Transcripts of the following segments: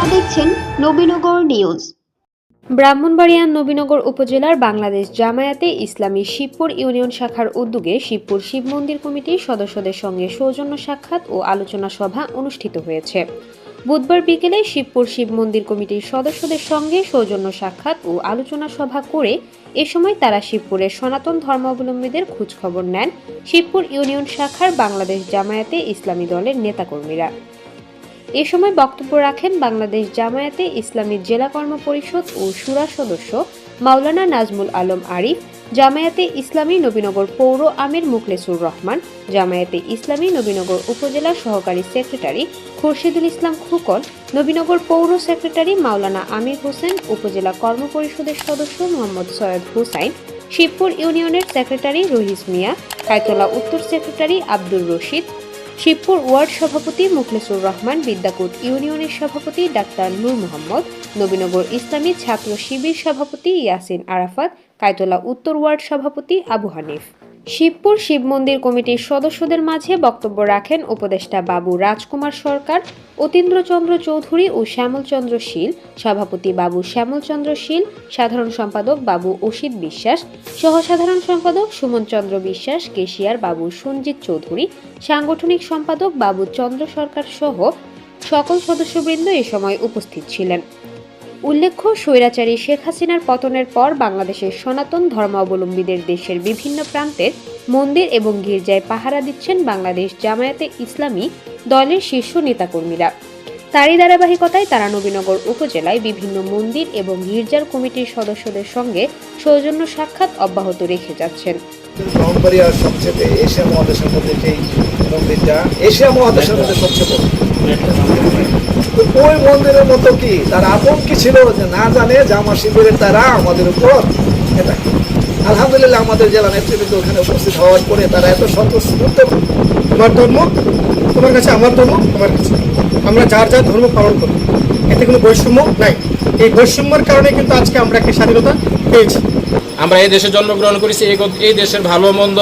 দেখছেন নবীনগর নিউজ। ব্রাহ্মণবাড়িয়া নবীনগর উপজেলার বাংলাদেশ জামায়াতে ইসলামী শিবপুর ইউনিয়ন শাখার উদ্যোগে শিবপুর শিব মন্দির কমিটির সদস্যদের সঙ্গে সৌজন্য সাক্ষাৎ ও আলোচনা সভা অনুষ্ঠিত হয়েছে। বুধবার বিকেলে শিবপুর শিব মন্দির কমিটির সদস্যদের সঙ্গে সৌজন্য সাক্ষাৎ ও আলোচনা সভা করে এ সময় তারা শিবপুরের সনাতন ধর্মাবলম্বীদের খোঁজখবর নেন শিবপুর ইউনিয়ন শাখার বাংলাদেশ জামায়াতে ইসলামী দলের নেতাকর্মীরা। এ সময় বক্তব্য রাখেন বাংলাদেশ জামায়াতে ইসলামী জেলা কর্ম পরিষদ ও সুরা সদস্য মাওলানা নাজমুল আলম আরিফ, জামায়াতে ইসলামী নবীনগর পৌর আমির মুখলেসুর রহমান, জামায়াতে ইসলামী নবীনগর উপজেলা সহকারী সেক্রেটারি খুরশিদুল ইসলাম খুকন, নবীনগর পৌর সেক্রেটারি মাওলানা আমির হোসেন, উপজেলা কর্ম পরিষদের সদস্য মোহাম্মদ সৈয়দ হুসাইন, শিবপুর ইউনিয়নের সেক্রেটারি রহিস মিয়া কায়তলা উত্তর সেক্রেটারি আব্দুর রশিদ শিবপুর ওয়ার্ড সভাপতি মুখলেসুর রহমান, বিদ্যাকুট ইউনিয়নের সভাপতি ডাক্তার নূর মোহাম্মদ, নবীনগর ইসলামী ছাত্র শিবির সভাপতি ইয়াসিন আরাফাত, কায়তলা উত্তর ওয়ার্ড সভাপতি আবু হানিফ। শিবপুর শিব মন্দির কমিটির সদস্যদের মাঝে বক্তব্য রাখেন উপদেষ্টা বাবু রাজকুমার সরকার, অতীন্দ্রচন্দ্র চৌধুরী ও শ্যামলচন্দ্র শীল, সভাপতি বাবু শ্যামলচন্দ্র শীল, সাধারণ সম্পাদক বাবু অসিত বিশ্বাস, সহসাধারণ সম্পাদক সুমন চন্দ্র বিশ্বাস, কেশিয়ার বাবু সঞ্জিত চৌধুরী, সাংগঠনিক সম্পাদক বাবু চন্দ্র সরকার সহ সকল সদস্যবৃন্দ এ সময় উপস্থিত ছিলেন। উল্লেখ্য, স্বৈরাচারী শেখ হাসিনার পতনের পর বাংলাদেশের সনাতন ধর্মাবলম্বীদের দেশের বিভিন্ন প্রান্তের মন্দির এবং গির্জায় পাহারা দিচ্ছেন বাংলাদেশ জামায়াতে ইসলামী দলের শীর্ষ নেতাকর্মীরা। তারই ধারাবাহিকতায় তারা নবীনগর উপজেলায় বিভিন্ন মন্দির এবং গির্জার কমিটির সদস্যদের সঙ্গে সৌজন্য সাক্ষাৎ অব্যাহত রেখে যাচ্ছেন। মন্দিরটা এশিয়া মহাদেশের মধ্যে সবচেয়ে বড়। তো ওই মন্দিরের মতো কি? তার আপন কি ছিল যে না জানে জামা শিবিরের তারা আমাদের উপর এটা আলহামদুলিল্লাহ আমাদের জেলা নেতৃবৃন্দ ওখানে উপস্থিত হওয়ার পরে তারা এত স্বতঃস্ফূর্ত তোমার ধর্ম? তোমার কাছে আমার ধর্ম? তোমার কাছে আমরা যার যার ধর্ম পালন করি। এতে কোনো বৈষম্য নাই। এই বৈষম্যের কারণে কিন্তু আজকে আমরা একটা স্বাধীনতা পেয়েছি। আমরা এই দেশে জন্মগ্রহণ করেছি এই দেশের ভালো মন্দ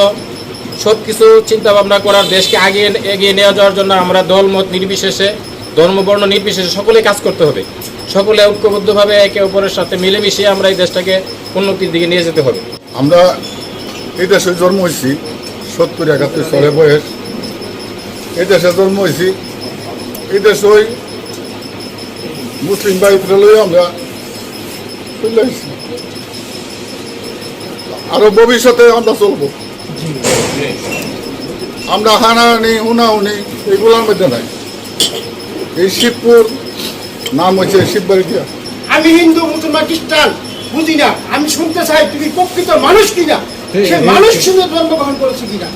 সব কিছু চিন্তা ভাবনা করার দেশকে আগিয়ে এগিয়ে নিয়ে যাওয়ার জন্য আমরা দল, মত নির্বিশেষে ধর্মবর্ণ নির্বিশেষে সকলেই কাজ করতে হবে। সকলে ঐক্যবদ্ধভাবে একে অপরের সাথে মিলেমিশে আমরা এই দেশটাকে উন্নতির দিকে নিয়ে যেতে হবে। আমরা এই দেশে জন্ম হয়েছি, সত্তর, একাত্তর সালে বয়স। এই দেশে জন্ম হয়েছি, এই দেশ ওই মুসলিম বাড়িতে লই আমরা আরও ভবিষ্যতে আমরা চলবো। আমরা হানাহানি উনাউনি এগুলোর মধ্যে নাই। এই শিবপুর নাম হচ্ছে শিববাড়ি দিয়া আমি হিন্দু মুসলমান খ্রিস্টান বুঝি না। আমি শুনতে চাই তুমি প্রকৃত মানুষ কিনা? সে মানুষ শুনে জন্মগ্রহণ করেছে কিনা?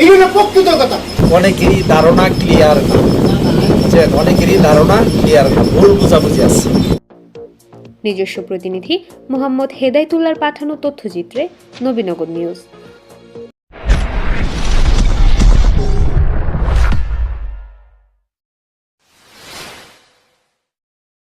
এই হলো প্রকৃত কথা। অনেকেরই ধারণা ক্লিয়ার যে অনেকেরই ধারণা ক্লিয়ার ভুল বুঝাবুঝি আছে। নিজস্ব প্রতিনিধি মোহাম্মদ হেদায়তুল্লার পাঠানো তথ্যচিত্রে নবীনগর নিউজ।